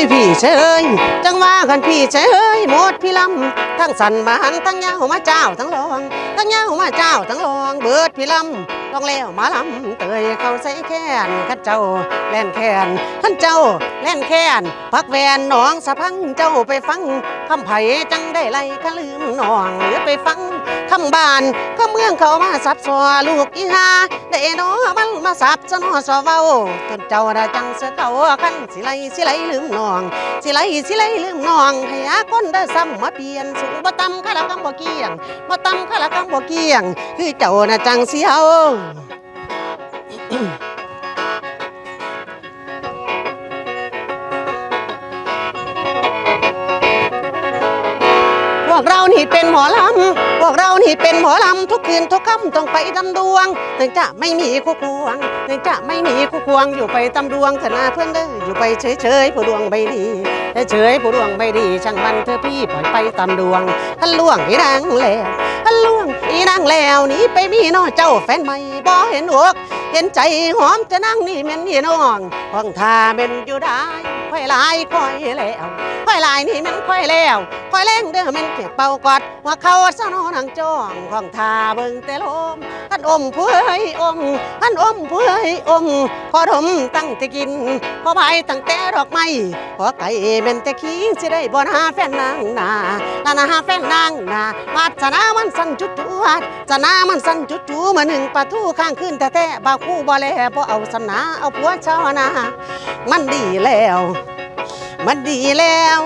ยพี่เชยจังว่ากันพี่เชยหมดพี่ลำทั้งสันบานทั้งยาวมาเจ้าทั้งรองทั้งยาวมาเจ้าทั้งรองเบิดพี่ลำต้องแล้วมาลำเตยเขาใส่แค้นขันเจ้าแล่นแค้นขันเจ้าแล่นแค้นพักแวนหนองสะพังเจ้าไปฟังคำไผ่จังได้ไล่ก็ลืมหนองหรือไปฟังคำบาน เมืองเขามาสับสอลูกอีหาได้นอมันมาสับสนอสอเว้าจนเจ้าได้จังเสือเขาคันสิไลสิไลลืมนอง สิไลสิไลลืมนองให้หาคนได้ซ้ำมาเปลี่ยนสูงบ่ต่ำข้าละกังบ่เกี่ยงบ่ต่ำข้าละกังบ่เกี่ยง คือเจ้าน่ะจังเสียวพวกเรานี่เป็นหมอลำ ที่เป็นหมอลำทุกคืนทุกค่ำต้องไปตำดวง ถึงจะไม่มีคู่ควง ถึงจะไม่มีคู่ควงอยู่ไปตำดวงเถอะนาเพื่อนเด้ออยู่ไปเฉยเฉยผู้ดวงไม่ดีเฉยๆผู้ดวงไม่ดีช่างมันเถอพี่ปล่อยไปตามดวงท่านล่วงอีนางแล้วท่านล่วงอีนางแล้วนี่ไปมีน้อเจ้าแฟนใหม่บ่เห็นอกเห็นใจหอมจะนั่งนี่แม่นนี่น้องห้องทาเป็นอยู่ได้ ค่อยลายค่อยแล้วค่อยลายนี่มันค่อยแล้วคอยเล่งเด้อมันเก็บเป่ากอดว่าเขาสนอนังจ้องของทาเบิ่งแต่ลมท่านอมผู้เอ้ยอมท่านอมผู้เอ้ยอมขอดมตั้งแต่กินขอพายตั้งแต่ดอกไม้ขอไก่เป็นแต่ขี้สิได้บ่หาแฟนนางนาลานาหาแฟนนางนาวาสนามันสั่นจุดจวดสนามันสั่นจุดจูมาหนึ่งประทูข้างขึ้นแต่แต่บ่าวคู่บ่แลบ่เอาสนาเอาผัวชาวนามันดีแล้ว มันดีแล้ว